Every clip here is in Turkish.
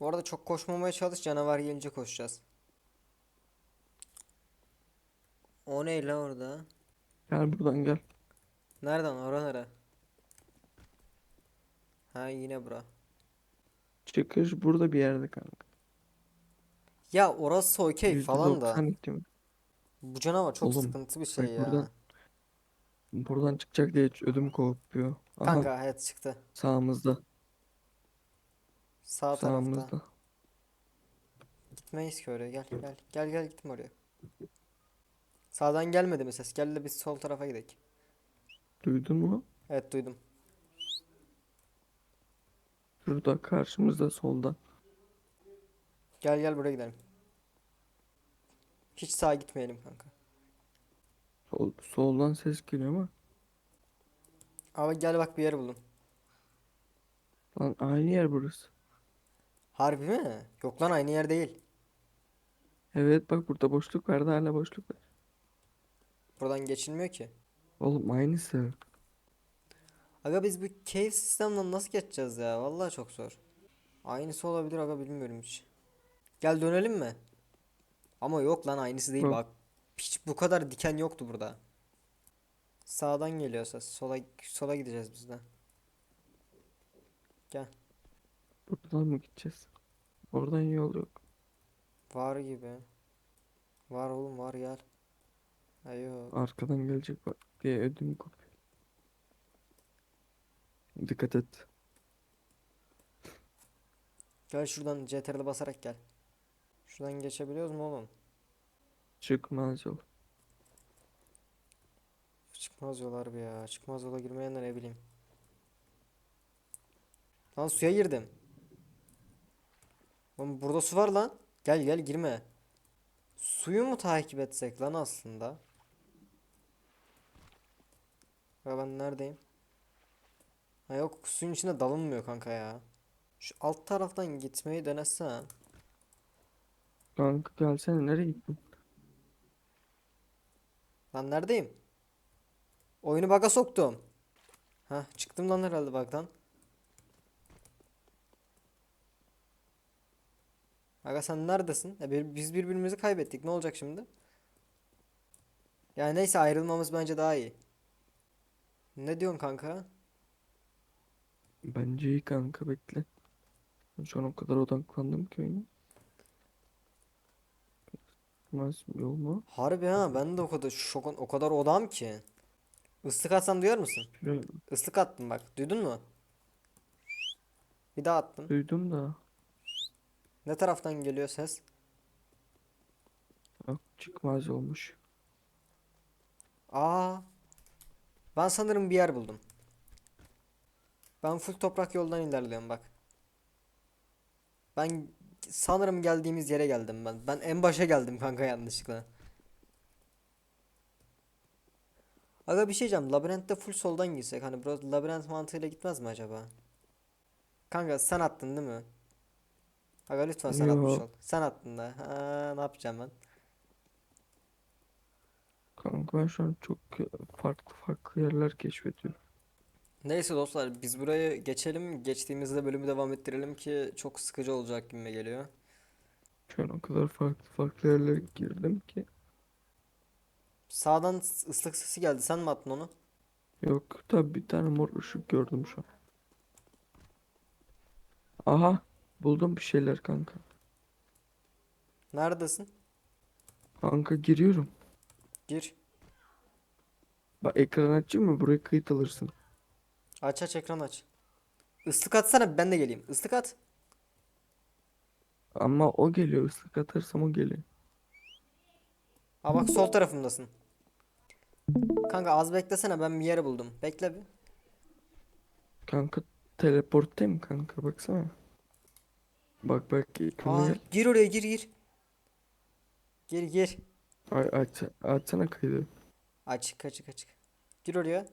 Bu arada çok koşmamaya çalış canavar gelince koşacağız. O ne la orada? Gel buradan gel. Nereden? Ora nere? Ha yine bura. Çıkış burada bir yerde kanka. Ya orası okey falan da. %90 ihtimal. Bu canavar çok Oğlum, sıkıntı bir şey ya. buradan- Buradan çıkacak diye ödüm kopuyor. Aha Kanka evet çıktı. sağımızda. Sağ tarafta. Gitmeyiz ki oraya gel gel. Gel gel gitme oraya. Sağdan gelmedi mi ses? Gel de biz sol tarafa gidelim. Duydun mu? Evet duydum. Şurada karşımızda solda. Gel gel buraya gidelim. Hiç sağa gitmeyelim kanka. Sol, soldan ses geliyor ama. Ama gel bak bir yer buldum. Lan aynı yer burası. Harbi mi? Yok lan aynı yer değil. Evet bak burada boşluk vardı hala boşluk var. Buradan geçilmiyor ki. Oğlum aynısı. Aga biz bu cave sistemden nasıl geçeceğiz ya? Vallahi çok zor. Aynısı olabilir aga bilmiyorum hiç. Gel dönelim mi? Ama yok lan aynısı değil Yok. bak. Hiç bu kadar diken yoktu burada. Sağdan geliyor ses. Sola sola gideceğiz biz de. Gel. Buradan mı gideceğiz? Oradan yol yok. Var gibi. Var oğlum var gel. Ha yok. Arkadan gelecek bak diye ödüm kopuyor. Dikkat et. Gel şuradan CTRL'e basarak gel. Şuradan geçebiliyoruz mu oğlum? Çıkmaz yol. Çıkmaz yol harbi ya. Çıkmaz yola girmeyen de ne bileyim. Lan suya girdim. Oğlum burada su var lan. Gel gel girme. Suyu mu takip etsek lan aslında? Ya ben neredeyim? Ha yok suyun içine dalınmıyor kanka ya. Şu alt taraftan gitmeyi denesem. Kanka gelsene nereye gittin? Lan neredeyim? Oyunu bug'a soktum. Ha çıktım lan herhalde bug'dan. Aga sen neredesin? E, biz birbirimizi kaybettik. Ne olacak şimdi? Yani neyse ayrılmamız bence daha iyi. Ne diyorsun kanka? Bence iyi kanka bekle. Şu an o kadar odaklandım ki oyuna. Çıkmaz yol mu? Harbi ha ben de o kadar şok o kadar odam ki. Islık atsam duyar mısın? Şöyle Islık attım bak. Duydun mu? Bir daha attım. duydum da. Ne taraftan geliyor ses? Yok çıkmaz olmuş. Aa. Ben sanırım bir yer buldum. Ben full toprak yoldan ilerliyorum bak. Ben sanırım geldiğimiz yere geldim ben. Ben en başa geldim kanka yanlışlıkla. Aga bir şey diyeceğim. Labirentte full soldan girsek. Hani burası labirent mantığıyla gitmez mi acaba? Kanka sen attın değil mi? Aga lütfen sen atmış Yo. ol. Sen attın da. Ha, ne yapacağım ben? Kanka ben şu an çok farklı farklı yerler keşfediyorum. Neyse dostlar biz burayı geçelim. Geçtiğimizde bölümü devam ettirelim ki çok sıkıcı olacak gibime geliyor. Şu an o kadar farklı farklı yerlere girdim ki. Sağdan ıslık sesi geldi. Sen mi attın onu? Yok tabi bir tane mor ışık gördüm şu an. Aha buldum bir şeyler kanka. Neredesin? Kanka giriyorum. Gir. Bak ekran açayım mı? Buraya kayıt alırsın. Aç aç ekran aç. Islık atsana ben de geleyim. Islık at. Ama o geliyor. ıslık atarsam o geliyor. Aa bak sol tarafımdasın. Kanka az beklesene ben bir yere buldum. Bekle bir. Kanka teleporttayım kanka baksana. Bak bak Aa gir oraya gir gir. Gir gir. Ay aç açsana kaydı. Açık açık açık. Gir oraya.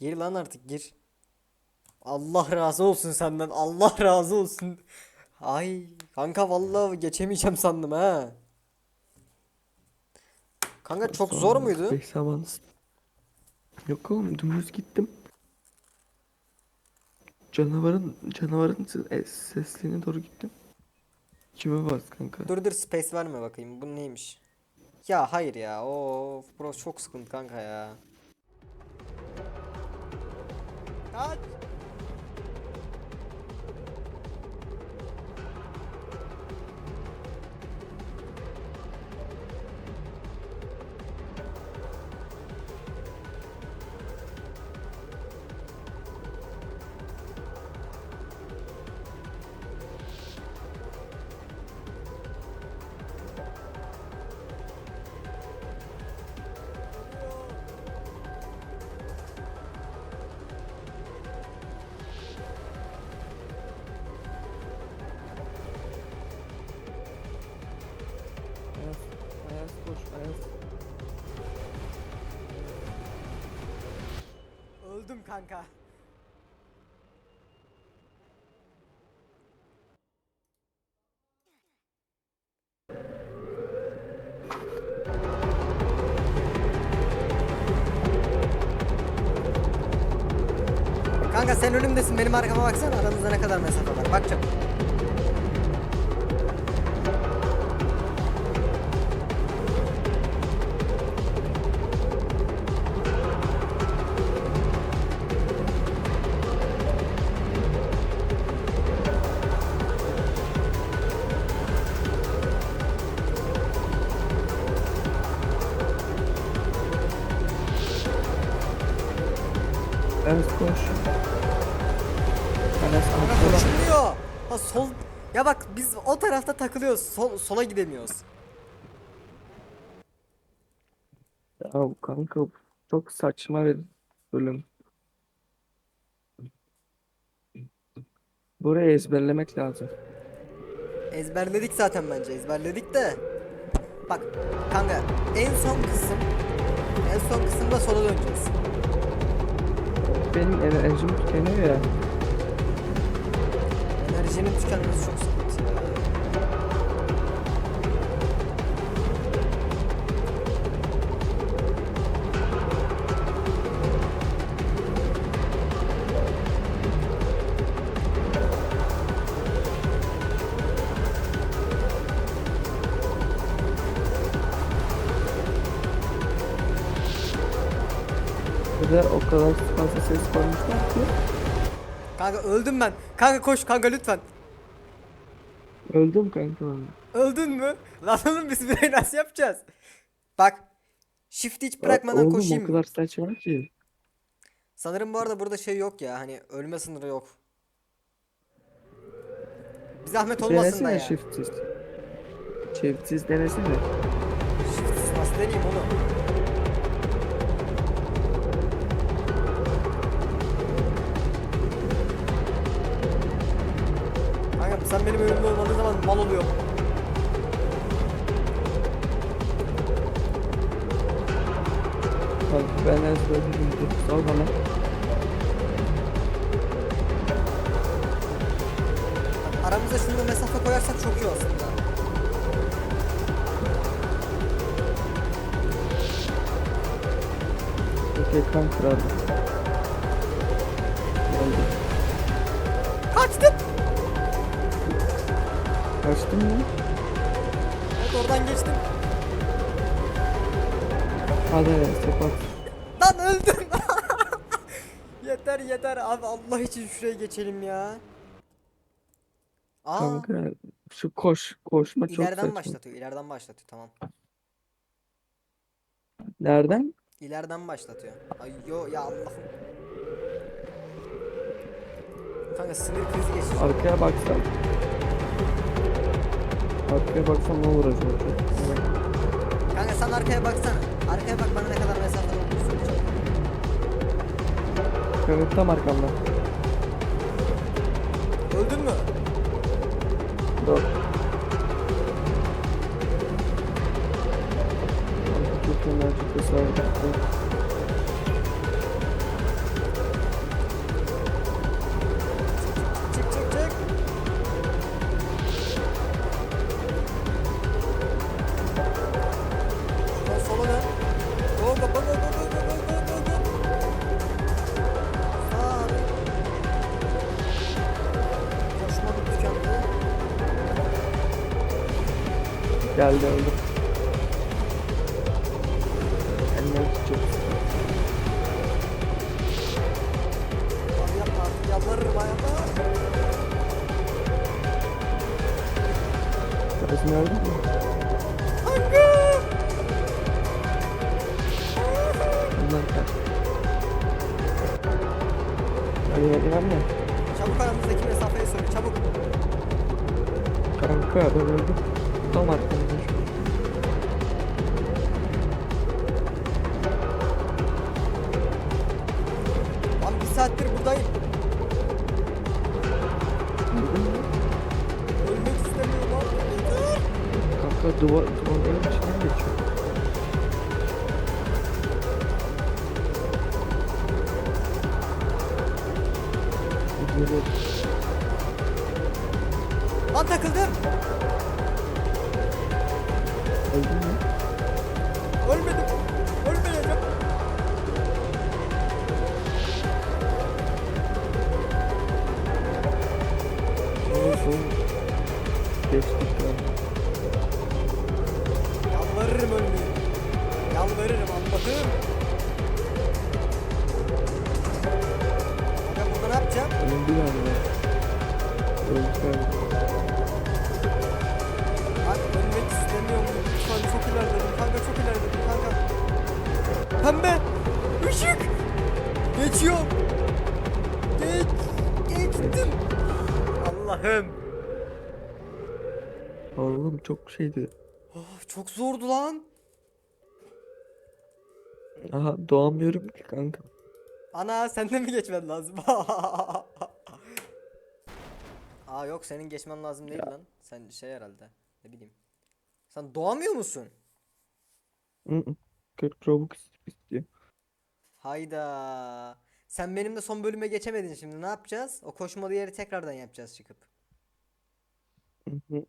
Gir lan artık gir. Allah razı olsun senden. Allah razı olsun. Ay kanka vallahi geçemeyeceğim sandım ha. Kanka çok zor muydu? Avans. Yok oğlum dümdüz gittim. Canavarın canavarın ses- sesliğine doğru gittim. Kime bas kanka? Dur dur space verme bakayım. Bu neymiş? Ya hayır ya. Of bro çok sıkıntı kanka ya. Kaç. Kanka. Kanka sen önümdesin benim arkama baksana aramızda ne kadar mesafe var bakacağım. Ayaz koş. Ayaz Kanka koşulmuyor. Ha sol ya bak biz o tarafta takılıyoruz. Sol, sola gidemiyoruz. Ya kanka çok saçma bir bölüm. Burayı ezberlemek lazım. Ezberledik zaten bence ezberledik de. Bak kanka en son kısım en son kısımda sola döneceğiz. Benim enerjim tükeniyor ya. Enerjinin tükenmesi çok sıkıntı. Burada o kadar ses koymuşlar ki. Kanka öldüm ben. Kanka koş kanka lütfen. Öldüm kanka ben. Öldün mü? Lan oğlum biz burayı nasıl yapacağız? Bak. Shift'i hiç bırakmadan Oğlum koşayım o mı? kadar saçma ki. Sanırım bu arada burada şey yok ya hani ölme sınırı yok. Bir zahmet olmasın da ya. shiftsiz. Shiftsiz denesene. Shiftsiz nasıl deneyeyim onu? Sen benim önümde olmadığın zaman mal oluyor. Bak ben ezberledim. Dur, Sal bana. Bak, aramıza şunu mesafe koyarsak çok iyi aslında. Tek ekran kırardı. Kaçtın mı? Evet oradan geçtim. Hadi sepat. Lan öldüm. yeter yeter abi Allah için şuraya geçelim ya. Aa Kanka şu koş. Koşma çok ileriden saçma. başlatıyor ileriden başlatıyor tamam. Nereden? İleriden başlatıyor. Ay yo ya Allah'ım. Kanka sinir krizi geçiyor. Arkaya baksan. Arkaya baksan ne olur acaba? Kanka sen arkaya baksana. Arkaya bak bana ne kadar mesafede olduğunu söyleyeceğim. Kanka tam arkamda. Öldün mü? Dur. Çok enerjik ve sağlıklı. Geldi. Abi yapma artık yalvarırım ayağına. Biraz nerede mi? Bunlar kaç. Hadi hadi hadi. Çabuk aramızdaki mesafeyi söyle çabuk. Kanka ben öldüm. An. Lan bir saattir buradayım. Ölmek istemiyorum. Dur. Kanka duvar, duvarların içinden geçiyor. Gidiyor. Lan takıldım. Öldün mü? Ölmedim. Ölmeyeceğim. Olsun. Geçtik Allah'ım. Oğlum çok şeydi. Oh, çok zordu lan. Aha doğamıyorum ki kanka. Ana senden mi geçmen lazım? Aa yok senin geçmen lazım değil lan. Sen şey herhalde. Ne bileyim. Sen doğamıyor musun? Hı hı. 40 Robux istiyor. Hayda. Sen benimle son bölüme geçemedin şimdi. Ne yapacağız? O koşmalı yeri tekrardan yapacağız çıkıp. Hı hı.